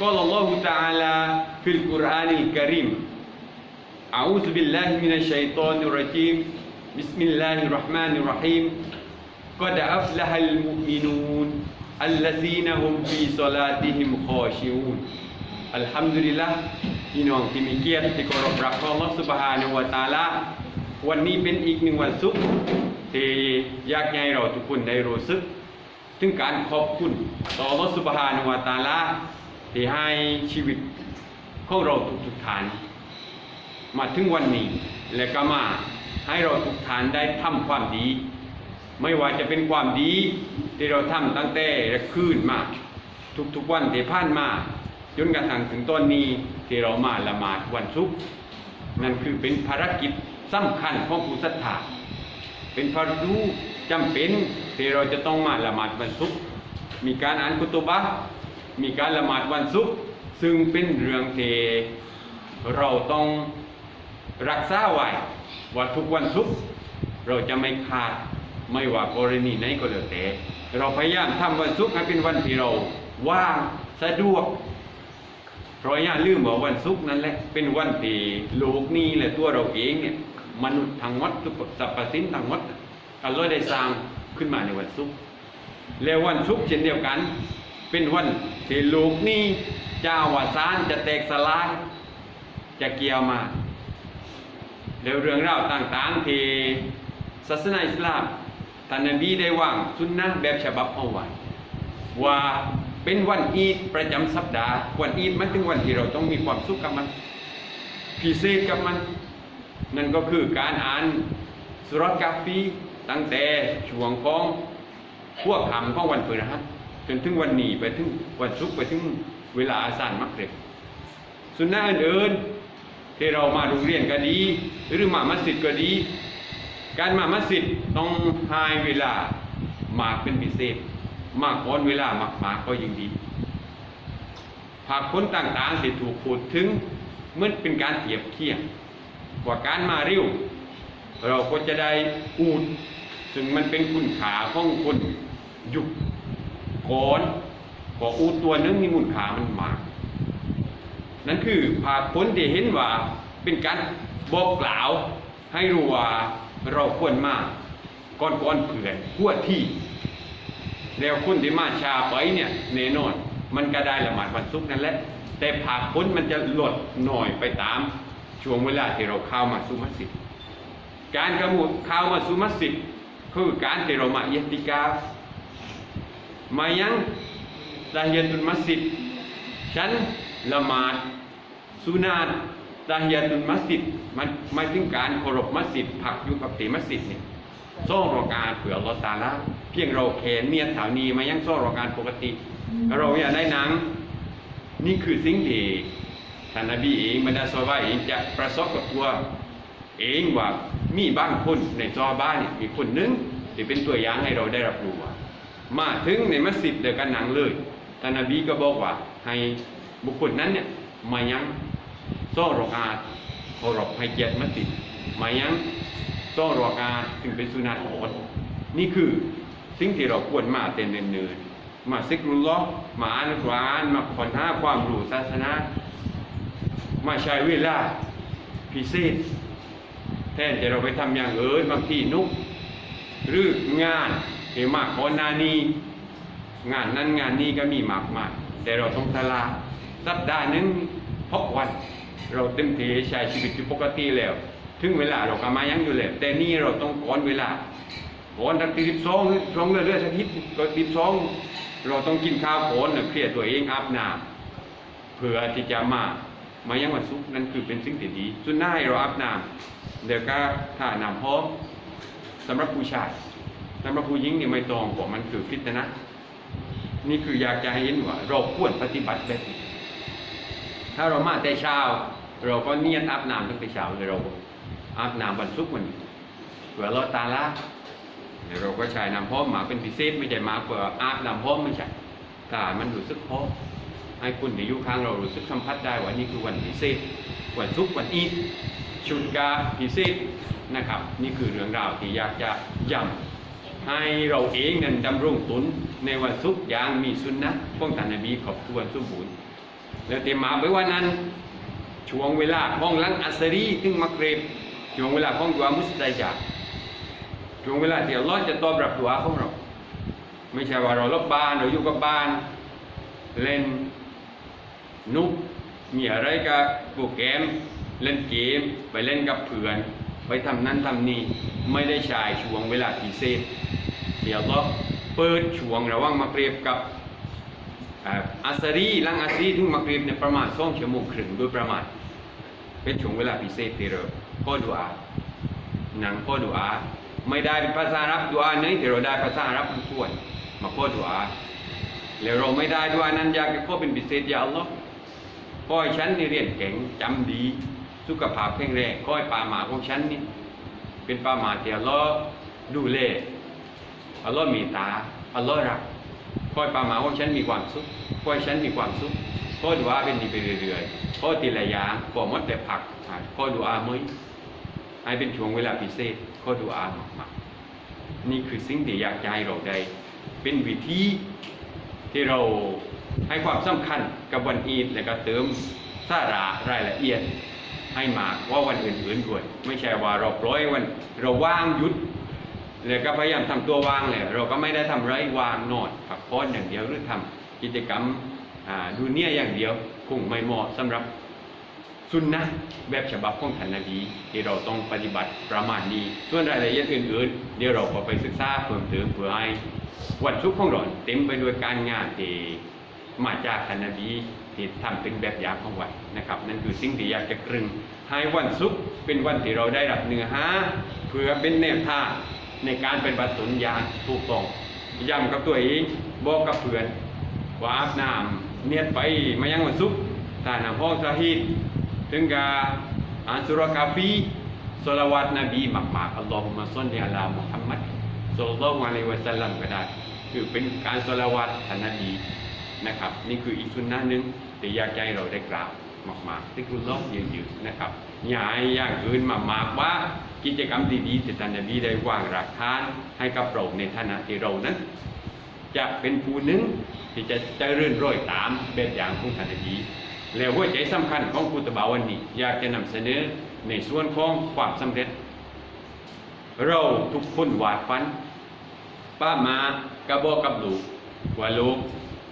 قال الله تعالى في القرآن الكريم أعوذ بالله من الشيطان الرجيم بسم الله الرحمن الرحيم قد أفلح المؤمنون الذين هم في صلاتهم خاشعون الحمد لله พี่น้องที่มีเกียรติที่เคารพรักของอัลลอฮฺสุบฮานะฮูวะตะอาลา วันนี้เป็นอีกหนึ่งวันศุกร์ที่อยากให้เราทุกคนได้รู้สึก ถึงการขอบคุณต่ออัลลอฮฺสุบฮานะฮูวะตะอาลา ที่ให้ชีวิตของเราทุกๆท่านมาถึงวันนี้ และก็มาให้เราทุกท่านได้ทำความดี ไม่ว่าจะเป็นความดีที่เราทำตั้งแต่คืนมาทุกๆวันที่ผ่านมาจนกระทั่งถึงตอนนี้ที่เรามาละหมาดวันศุกร์นั่นคือเป็นภารกิจสำคัญของผู้ศรัทธาเป็นภารดูจำเป็นที่เราจะต้องมาละหมาดวันศุกร์มีการอ่านกุตบะห์ มีการละหมาดวันศุกร์ซึ่งเป็นเรื่องที่เราต้องรักษาไว้ว่าทุกวันศุกร์เราจะไม่ขาดไม่ว่ากรณีไหนก็แล้วแต่เราพยายามทำวันศุกร์ให้เป็นวันที่เราว่างสะดวกเพราะอย่าลืมว่าวันศุกร์นั่นแหละเป็นวันที่โลกนี้และตัวเราเองเนี่ยมนุษย์ทั้งหมดทุกสรรพสิ่งทั้งหมดอัลลอฮ์ได้สร้างขึ้นมาในวันศุกร์แล้ววันศุกร์เช่นเดียวกัน เป็นวันที่โลกนี้จะอวสานจะแตกสลายจะเกี่ยวมาแล้วเรื่องราวต่างๆที่ศาสนาอิสลามท่านนบีได้วางสุนนะแบบฉบับเอาไว้ว่าเป็นวันอีดประจำสัปดาห์วันอีดมันถึงวันที่เราต้องมีความสุขกับมันพิเศษกับมัน นั่นก็คือการอ่านสุรกาฟีตั้งแต่ช่วงของพวกคำของวันพฤหัส จนถึงวันนี้ไปถึงวันศุกร์ไปถึงเวลาอาสานมักเร็บสุนนะอื่นๆที่เรามาโรงเรียนก็ดี หรือมามัสยิดก็ดี การมามัสยิดต้องหายเวลามากเป็นพิเศษ มากก่อนเวลามากมากก็ยิ่งดีหากคนต่างๆที่ถูกพูดถึงเหมื่อนเป็นการเปรียบเทียบว่าการมาเร็วเราก็จะได้อูดซึ่งมันเป็นคุณขาของคนยุค ก่อนก็อูตัวนึงมีมูลค่ามันมาก นั่นคือภาคผลที่เห็นว่าเป็นการบอกกล่าว ให้รู้ว่าเราควรมาก่อนก่อนเผื่อนหัวที่ แล้วคนที่มาชาไปเนี่ยแน่นอน มันก็ได้ละหมาดวันศุกร์นั่นแหละแต่ภาคผลมันจะลดหน่อยไปตามช่วงเวลาที่เราเข้ามาสู่มัสยิดการกำหนดเข้ามาสู่มัสยิดคือการที่เรามาเยติกา มายังตาฮิยาตุลมัสยิดฉันละหมาดสุนาตตาฮิยาตุลมัสยิดมันหมายถึงการเคารพมัสยิดผักอยู่กับตีมัสยิดเนี่ยซ่องรอการเผื่อเราตาละเพียงเราแขนเนียนแถวนี้มายังซ่องรอการปกติ เราอยากได้หนัง นี่คือสิ่งที่ท่านนบีเองบรรดาซอฮาบะเองจะประสบกับตัวเองว่ามีบางคนในซอฮาบ้านเนี่ยมีคนหนึงที่เป็นตัวอย่างให้เราได้รับรู้ว่า มาถึงในมัสยิดเดียวกันหนังเลยท่านนบีก็บอกว่า ให้บุคคลนั้นเนี่ยมายังซ่อรอกาเคารพให้เกียรติมัสยิดมายังซ่อรอกาถึงเป็นสุนัตอดนี่คือสิ่งที่เราควรมาเต็นเนินๆมาซิกรุลลอฮ์มาอ่านกุรานมาขอนหาความรู้ศาสนามาใช้เวลาพิเศษแทนจะเราไปทำอย่างเอื่นบางที่นุกหรืองาน เห็มากก่อนหนานี้งานนั้นงานนี้ก็มีมากมายแต่เราต้องสละสัปดาห์หนึงหกวัน เราเต็มที่ใช้ชีวิตอยู่ปกติแล้ว ถึงเวลาเราก็มายังอยู่แล้วแต่นี่เราต้องก่อนเวลาก่อนตั้งตีสิบสองสองเรื่อยๆสักนิดก็ตีสองเราต้องกินข้าวก่อนเคลียร์ตัวเองอาบน้ำเพื่อที่จะมามายังวันศุกร์นั่นคือเป็นสิ่งที่ดีส่วนหน้าเราอาบน้ำเดี๋ยวก็ถ้าน้ำพร้อมสำหรับผู้ชาย สำหรับผู้หญิงนี่ไม่ต้องเพรามันคือฟิตนะ นี่คืออยากจะให้เห็นว่า เราควรปฏิบัติแบบนี้ถ้าเรามาแต่เช้า เราก็เนียนอาบน้ำตั้งแต่เช้าเลยเราอาบน้ำวันศุกร์วันเผื่อเราตาละเดี๋ยวเราก็ใช้น้ำพร้อมหมาเป็นพิเศษไม่ใช่มาเผื่ออาบน้ำพร้อมไม่ใช่ถ้ามันรู้สึกพอให้คุณที่อยู่ข้างเรารู้สึกสัมผัสได้ว่านี่คือวันพิเศษวันศุกร์วันอีดชุดกาพิเศษนะครับ นี่คือเรื่องราวที่อยากจะย้ำ ให้เราเองนั้นดำรงตนในวันศุกอย่างมีสุนนะป้องกันนบีขอบควรสมบูรณ์แล้วเตมาไปว่านั้นช่วงเวลาของลังอัสรีถึงมักเรบช่วงเวลาของดุอามุสตาจาบช่วงเวลาที่อัลลอฮ์จะตอบรับดุอาของเรา ไม่ใช่ว่าเราลบบ้านเราอยู่กับบ้าน เล่นนุกมีอะไรกับโปรแกรมเล่นเกม ไปเล่นกับเพื่อน ไปทำนั้นทำนี่ ไม่ได้ใช้ช่วงเวลาพิเศษเดี๋ยวก็เปิดช่วงระหว่างมาเรียบกับอ่าอัสรีลังอัสรีถึงมาเรียบเนี่ยประมาณสองชั่วโมงครึ่งโดยประมาณ เป็นช่วงเวลาพิเศษที่เราข้อดุอาหนังข้อดุอาไม่ได้เป็นภาษารับดุอาเนี้ที่เราได้ภาษารับทุกคนมาข้อดุอาแล้วเราไม่ได้ดุอานั้นอยากจะข้อเป็นพิเศษอย่าอัลลอฮ์ขอให้ฉันนี่เรียนเก่งจำดี สุขภาพแข็งแรงขอให้ปาหมาของฉันนี่ เป็นปลาหมาที่อัลลอฮ์ดูแลอัลลอฮ์มีตาอัลลอฮ์รักขอให้ปลาหมาของฉันมีความสุขขอให้ฉันมีความสุขขอดุอาเป็นดีไปเรื่อยๆขอทีละยางขอหมดแต่ผักอ่าขอดุอามื้อให้เป็นช่วงเวลาพิเศษขอดุอามากๆนี่คือสิ่งที่อยากจะให้เราได้เป็นวิธีที่เราให้ความสำคัญกับวันอีดและก็เติมสาระรายละเอียด ให้มากว่าวันอื่นๆด้วย ไม่ใช่ว่าเราปล่อยวันเราว่างหยุดแล้วก็พยายามทำตัวว่างเลยเราก็ไม่ได้ทำไรวางนอนพักผ่อนอย่างเดียวหรือทำกิจกรรมอาดูเนี่ยอย่างเดียวคงไม่เหมาะสำหรับสุนนะแบบฉบับของท่านนบีที่เราต้องปฏิบัติประมาณนี้ ส่วนรายละเอียดอื่นๆ เดี๋ยวเราก็ไปศึกษาเพิ่มเติมเพื่อให้วันทุกข์ของเราเต็มไปด้วยการงานที่ มาจากท่านนบีที่ทำเป็นแบบอย่างของวัดนะครับ นั่นคือสิ่งที่อยากจะกรึงให้วันศุกร์เป็นวันที่เราได้รับเนื้อหาเพื่อเป็นแนวทางในการเป็นบัตรตุนยางถูกต้องย้ำกับตัวเองบอกกับเพื่อนว่าอาบน้ำเนียดไปมายังวันศุกร์ถ้าน้ำห้องสาฮิดถึงกาอ่านสุรากาฟีสลาวัตนบีมากอัลลอฮุมะซัลลิอะลามุฮัมมัดศ็อลลัลลอฮุอะลัยฮิวะซัลลัมก็ได้ คือเป็นการสลาวัตท่านนบี นะครับ นี่คืออีกสุนนะหนึ่งที่อยากให้เราได้กล่าวมากๆที่คุณล้อยืนๆนะครับอย่าให้อย่างอื่นมามากว่ากิจกรรมดีๆที่ท่านนบีได้วางหลักฐานให้กับเราในฐานะที่เรานั้นจะเป็นผู้หนึ่งที่จะเจริญรอยตามแบบอย่างของท่านนบีแล้วหัวใจสำคัญของคุตบาวันนี้ อยากจะนำเสนอในส่วนของความสำเร็จ เราทุกคนวาดฝัน ป้ามา กระบอกกับลูกว่าลูก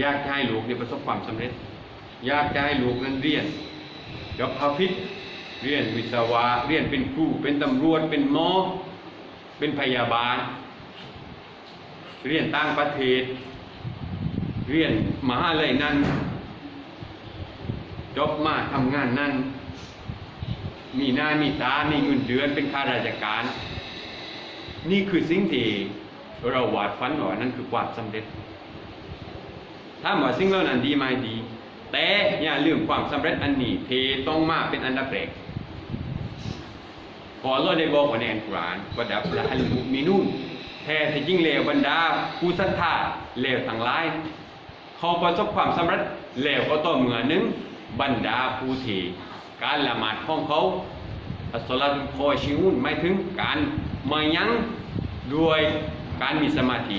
อยากจะให้ลูกเนี่ยประสบความสำเร็จ อยากจะให้ลูกนั้นเรียนกับพาฟิตเรียนวิศวะเรียนเป็นครูเป็นตำรวจเป็นหมอเป็นพยาบาล เรียนต่างประเทศ เรียนมหาลัยนั้นจบมาทำงานนั้นมีหน้ามีตา มีเงินเดือนเป็นข้าราชการ นี่คือสิ่งที่เราหวาดฝันว่านั่นคือความสำเร็จ ถ้าหมว่าสิ่งเหล่านั้นดีไหมดี แต่อย่าลืมความสำเร็จอันนี้เทต้องมาเป็นอันดับแรกพอเราได้บอกว่าในอัลกุรานว่าดับละฮัลมุมินูนแท้ที่จริงเลวบรรดา ผู้ศรัทธาเลวทั้งหลายเขาประสบความสำเร็จแล้วก็ต่อเมื่อหนึงบรรดาผู้ที่การละหมาดของเขาอัสลาตุคอชิอุนหมายถึงการมายั้งด้วยการมีสมาธิ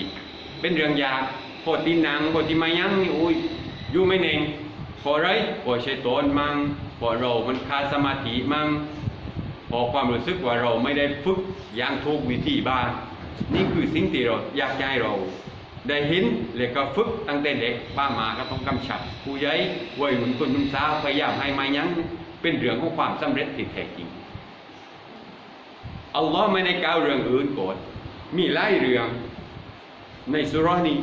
เป็นเรื่องยาก พอตีหนังพอตีมายั้งนี่โอ้ยอยู่ไม่เน่งพอไรพอใช้ตนมังพอเรามันขาดสมาธิมังพอความรู้สึกว่าเราไม่ได้ฝึกอย่างถูกวิธีบ้างนี่คือสิ่งที่เราอยากให้เรา ได้เห็นและก็ฝึกตั้งแต่เด็กป้ามาก็ต้องกำชับผู้ใหญ่วัยรุ่นคนหนุ่มสาวพยายามให้มายังเป็นเรื่องของความสำเร็จที่แท้จริงอัลลอฮ์ไม่ได้กล่าวเรื่องอื่นโกรธมีหลายเรื่องในสุรานี้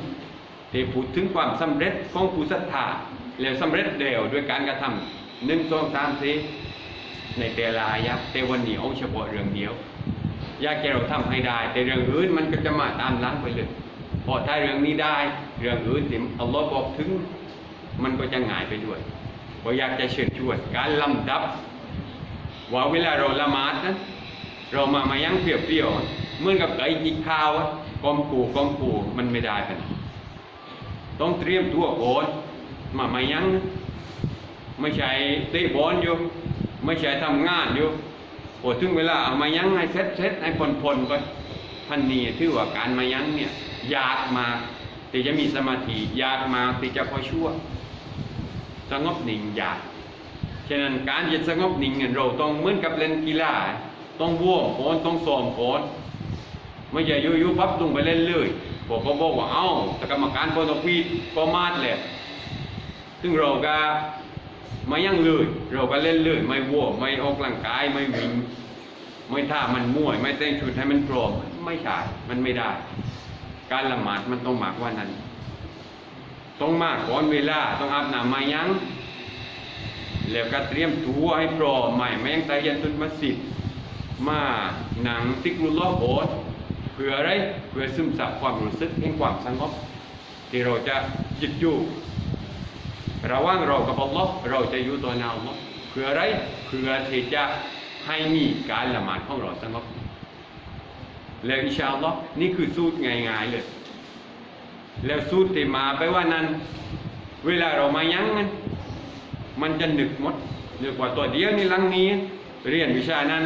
ที่พูดถึงความสำเร็จของผู้ศรัทธาแล้วสำเร็จเร็วด้วยการกระทำหนึ่งสองสามสี่ในแต่ละอายะแต่วันนี้เอาเฉพาะเรื่องเดียวอยากจะเราทำให้ได้ แต่เรื่องอื่นมันก็จะมาตามหลังไปเลยพอถ้าเรื่องนี้ได้เรื่องอื่นที่อัลลอฮ์บอกถึง มันก็จะง่ายไปด้วยก็อยากจะเชิญชวนการลำดับ ว่าเวลาเราละหมาดนั้นเรามามายังเปรี้ยวๆเหมือนกับไก่จิกข้าวะกอมกูกอมกูมันไม่ได้กัน ต้องเตรียมตัวก่อนมามายังไม่ใช่เตะบอลอยู่ ไม่ใช่ทำงานอยู่พอถึงเวลาเอามายังให้เซ็ตเซ็ตให้พลพลก็พันนี้ถือว่าการมายังเนี่ยอยากมาที่จะมีสมาธิอยากมาที่จะพอชั่วสงบนิ่งอยากฉะนั้นการจะสงบนิ่งเนี่ยเราต้องเหมือนกับเล่นกีฬาต้องว่วงโอนต้องซ้อมโอนไม่ใช่ยู่ๆพับลงไปเล่นเลย บอกเขาบอกว่าเอ้าแต่กรรมการโปรตพีก็มาดแหละซึ่งเราก็ไม่ยั่งเลยเราก็เล่นเลยไม่ว่วไม่ออกกำลังกายไม่วิ่งไม่ท่ามันมั่วไม่แต่งชุดให้มันพร้อมไม่ใช่มันไม่ได้ การละหมาดมันต้องมากกว่านั้น ต้องมากก่อนเวลาต้องอาบน้ำมายังแล้วก็เตรียมตัวให้พร้อมใหม่ไม่ยังตายันตุนมัสยิดมาหนังซิกรุลลอฮ์โบส พื่ออะไรเพื่อซึมซับความรู้สึกแห่งความสงบที่เราจะจิตอยู่ระหว่างเรากับอัลลอฮ์เราจะอยู่ตัวนาอัลลอฮ์เพื่ออะไรเพื่อที่จะให้มีการละหมาดของเราสงบแล้วอิชาอัลลอฮ์นี่คือสูตรง่ายๆเลยแล้วสูตรที่มาไปว่านั้น เวลาเรามายั้งนั้นมันจะหนึกหมดนึกว่าตัวเดียวนี่ลังนี้ เรียนวิชานั้น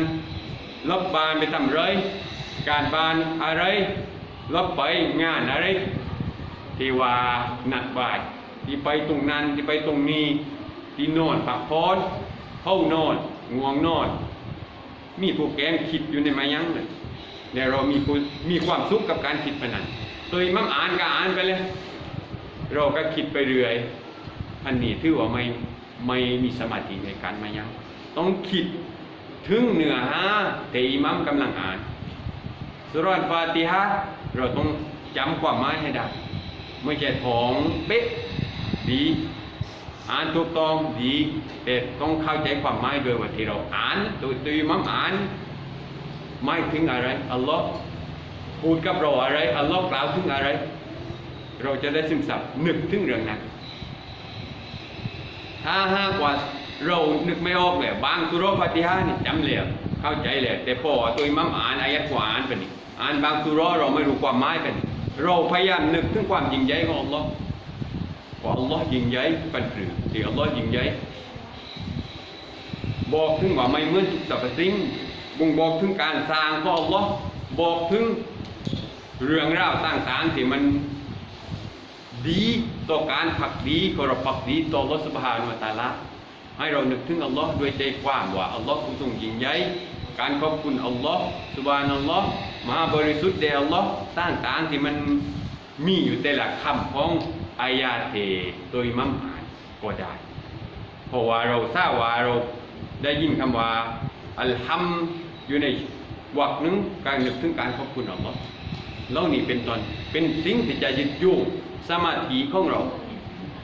ลบบานไปทำไร การบานอะไรลบไปงานอะไร ที่ว่าหนักบ่ายที่ไปตรงนั้นที่ไปตรงนี้ที่นอนพักผ่อนเข้านอนง่วงนอน มีโปรแกรมคิดอยู่ในมายังเลยเดี๋ยเรามีมีความสุขกับการคิดไปนั้นตัวอิหมัมอ่านก็อ่านไปเลย เราก็คิดไปเรื่อยอันนี้ถือว่าไม่ไม่มีสมาธิในการมายัง ต้องคิดถึงเนื้อหาแต่อิมัมกำลังอ่าน สุรานฟาติฮะเราต้องจำความหมายให้ได้ ไม่ใช่ท้องเป๊ะดีอ่านถูกต้องดีแต่ต้องเข้าใจความหมายโดยว่าที่เราอ่านโดยโดยอิหมัมอ่านหมายถึงอะไรอัลลอฮ์พูดกับเราอะไรอัลลอฮ์กล่าวถึงอะไร เราจะได้ซึมซับนึกถึงเรื่องนั้นถ้าหากว่าเรานึกไม่ออกเลยบางสุรฟาติฮานี่จำเลยเข้าใจเลยแต่พอตัวมัมอ่านอายัดกว่าอ่านไปนี่ อ่านบางสุรเราไม่รู้ความหมายกันเราพยายามนึกถึงความยิ่งใหญ่ของอัลลอฮ์ว่าอัลลอฮ์ยิ่งใหญ่เป็นหรือที่อัลลอฮ์ยิ่งใหญ่บอกถึงว่าไม่เหมือนทุกสรรพสิ่งบ่งบอกถึงการสร้างของอัลลอฮ์บอกถึงเรื่องราวต่างๆที่มันดีต่อการผักดีเคารพผักดีต่ออัลอสุบฮานุวตาลาให้เรานึกถึงอัลลอฮ์ด้วยใจกว้างว่าอัลลอฮ์ผู้ทรงยิ่งใหญ่การขอบคุณอัลลอฮ์สุบานัลลอฮ์ มหาบริสุทธิ์แด่อัลลอฮ์ต่างๆที่มันมีอยู่แต่ละคำของอายาเทโดยมัมอ่านก็ได้ เพราะว่าเราทราบว่าเราได้ยินคำว่าอัลฮัมอยู่ในวรรคหนึงการนึกถึงการขอบคุณอัลลอฮ์เล่านี้เป็นตอนเป็นสิ่งที่จะยึดโยงสมาธิของเรา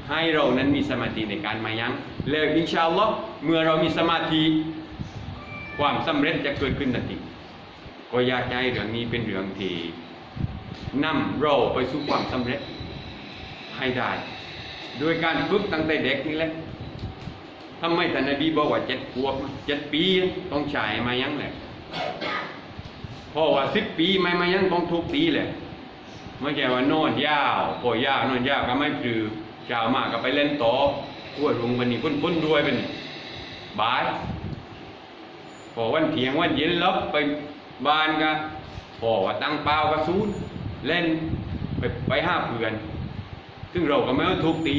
ให้เรานั้นมีสมาธิในการมายั้งแล้วอินชาอัลลอฮ์เมื่อเรามีสมาธิความสำเร็จจะเกิดขึ้นทันที ก็อยากให้เรื่องนี้เป็นเรื่องที่นำเราไปสู่ความสำเร็จให้ได้โดยการฝึกตั้งแต่เด็กนี่แหละทำไมท่านนบีบอกว่าเจ็ดขวบเจ็ดปีต้องใช้มายั้งแหละพราะว่าสิบปีไม่มายังต้องทุกปีแหละไม่ใช่ว่านอนยาวพอยาวนอนยาวก็ไม่ปลือเช้ามาก็ไปเล่นต่อขั้วรุงบันนี้พ้นพ้นด้วยบันนี้บายพอวันเถียงวันเย็นลบไป บ้านก็พอว่าตั้งเป้าก็ซูนเล่นไปไปห้าเพื่อน ซึ่งเราก็ไม่ต้องทุกตี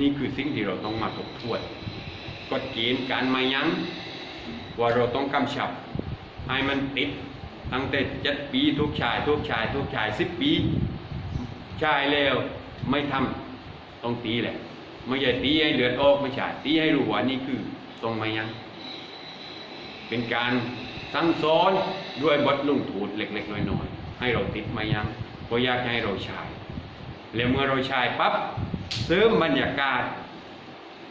นี่คือสิ่งที่เราต้องมาทบทวนกฎเกณฑ์การมายั้งว่าเราต้องกำชับ ให้มันติดตั้งแต่เจ็ดปีทุกชายทุกชายทุกชายสิบปี ชายแล้วไม่ทำต้องตีแหละ ไม่ใช่ตีให้เลือดออกไม่ใช่ตีให้รู้ว่านี่คือตรงมายัง เป็นการสั่งสอนด้วยบทลงโทษเล็กๆน้อยๆให้เราติดมายังก็อยากให้เราใช้แล้วเมื่อเราใช้ปั๊บเสริมบรรยากาศ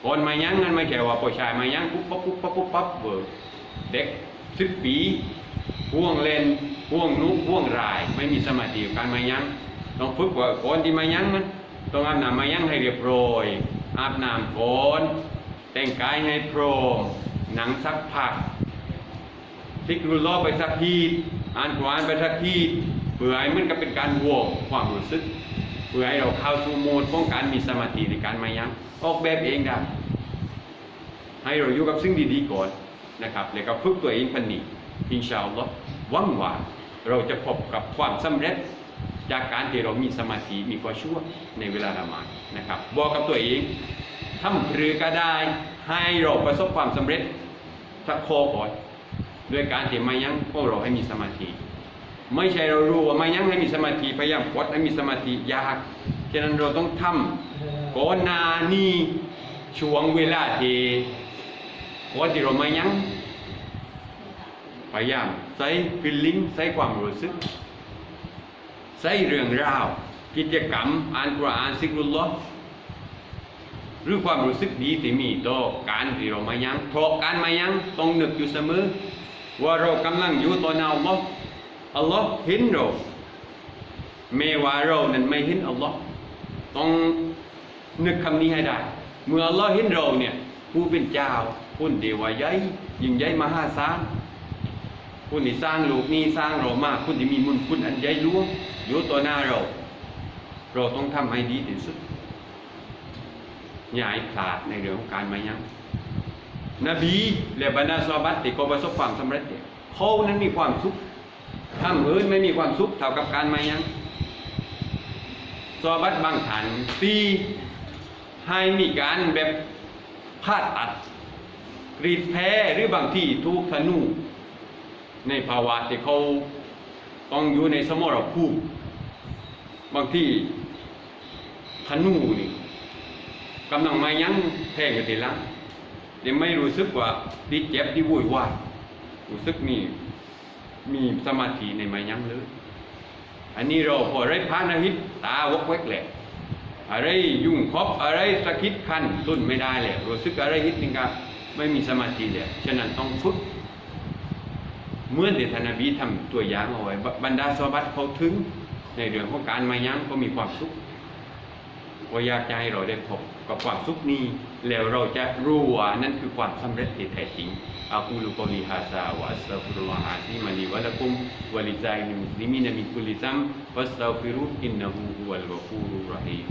ก่อนมายังนั้นไม่ใช่ว่าผู้ชายมายังปุ๊บปั๊บปุ๊บปั๊บปุ๊บปั๊บเบิกเด็กสิบปีห่วงเล่นห่วงนุห่วงราย ไม่มีสมาธิกับการมายังต้องฝึกว่าก่อนที่มายังมันต้องอาบน้ำมายังให้เรียบร้อยอาบน้ำก่อนแต่งกายให้พร้อมหนังสักผัก ซิกรุลลอไปสักทีอ่านกุรานไปสักทีเพื่อให้มันก็เป็นการวอร์มความรู้สึกเพื่อให้เราเข้าสู่โหมดของการมีสมาธิในการมายังออกแบบเองได้ให้เราอยู่กับสิ่งดีๆก่อนนะครับแล้วก็ฝึกตัวเองพันนี้อินชาอัลลอฮ์หวังว่าเราจะพบกับความสำเร็จ จากการที่เรามีสมาธิมีความชั่วในเวลาละหมาดนะครับบอกกับตัวเองทำหรือก็ได้ให้เราประสบความสำเร็จสักข้อก่อน ด้วยการที่มายังพวกเราให้มีสมาธิ ไม่ใช่เรารู้ว่ามายังให้มีสมาธิพยายามกดให้มีสมาธิยากฉะนั้นเราต้องทำก่อนหนานี้ช่วงเวลาที่ก่อนที่เรามายังพยายามใส่ฟิลลิ่งใส่ความรู้สึกใส่เรื่องราว กิจกรรมอ่านกุรอานซิกรุลลอหรือความรู้สึกดีที่มีต่อการที่เรามายังเพราะการมายังต้องนึกอยู่เสมอ ว่าเรากำลังอยู่ต่อหน้าอัลลอฮ์อัลลอฮ์เห็นเราแม้ว่าเรานั้นไม่เห็นอัลลอฮ์ต้องนึกคำนี้ให้ได้ เมื่ออัลลอฮ์เห็นเราเนี่ยผู้เป็นเจ้าผู้เดวว่าใหญ่ยิ่งใหญ่มหาศาลผู้ที่สร้างโลกนี้สร้างเรามากผู้ที่มีมุนคุณอันใหญ่หลวงอยู่ต่อหน้าเรา เราต้องทำให้ดีที่สุดอย่าให้พลาดในเรื่องของการมายัง นบีและบรรดาซอบัตที่เขาประสบความสำเร็จเขานั้นมีความสุขทำอื่นไม่มีความสุขเท่ากับการมายังซอบัตบางฐานตีให้มีการแบบผ่าตัดกรีดแพ้หรือบางที่ทุกธนู ในภาวะที่เขาต้องอยู่ในสมรภูมิบางที่ธนูนี่กำลังมายั้งแทงกันทีลัง แต่ไม่รู้สึกว่าดีเจ็บที่วุ่นวายรู้สึกมีมีสมาธิในมายั้งเลยอันนี้เราพอไรพานาฮิตตาวกเวกแหละอะไรยุ่งครบอะไรสะกิดคันตุนไม่ได้เลยรู้สึกอะไรฮิตนึงก็ไม่มีสมาธิเลยฉะนั้นต้องฝึกเมื่อเดชนบีทำตัวอย่างเอาไว้บรรดาซอบัตเขาถึงในเรื่องของการมายั้งก็มีความสุขก็อยากจะให้เราได้พบ กับความสุขนี้ แล้วเราจะรู้ว่านั่นคือความสำเร็จที่แท้จริงอากูลุกอลิฮาซาวะอัสตัฟุรุลอฮะที่มานีวะละกุมวะลิซาอิมุสลิมีนมิคุลิซัมวัสตัฟิรุอินนะฮูฮุวัลกะฟูรุรฮีม